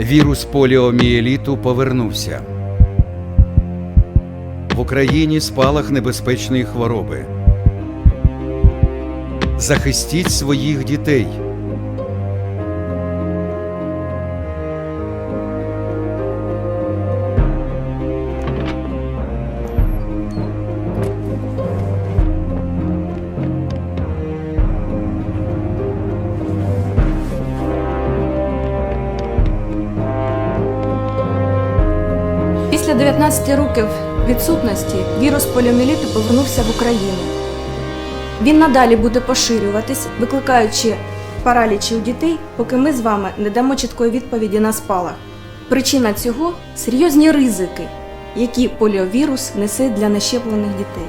Вірус поліомієліту повернувся. В Україні спалах небезпечної хвороби. Захистіть своїх дітей. Після 19 років відсутності вірус поліоміеліту повернувся в Україну. Він надалі буде поширюватись, викликаючи паралічі у дітей, поки ми з вами не дамо чіткої відповіді на спалах. Причина цього серйозні ризики, які поліовірус несе для нещеплених дітей.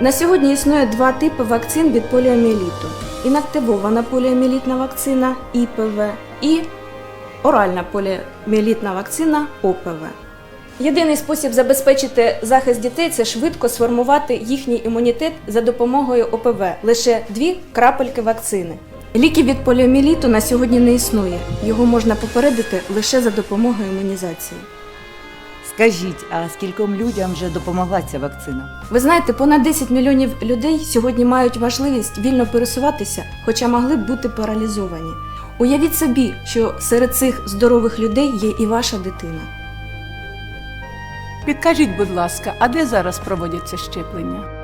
На сьогодні існує два типи вакцин від поліоміеліту: інактивована поліоміелітна вакцина ІПВ і оральна поліоміелітна вакцина ОПВ. Єдиний спосіб забезпечити захист дітей це швидко сформувати їхній імунітет за допомогою ОПВ лише дві крапельки вакцини. Ліків від поліоміеліту на сьогодні не існує. Його можна попередити лише за допомогою імунізації. Скажіть, а скільком людям вже допомогла ця вакцина? Ви знаєте, понад 10 мільйонів людей сьогодні мають важливість вільно пересуватися, хоча могли б бути паралізовані. Уявіть собі, що серед цих здорових людей є і ваша дитина. Підкажіть, будь ласка, а де зараз проводяться щеплення?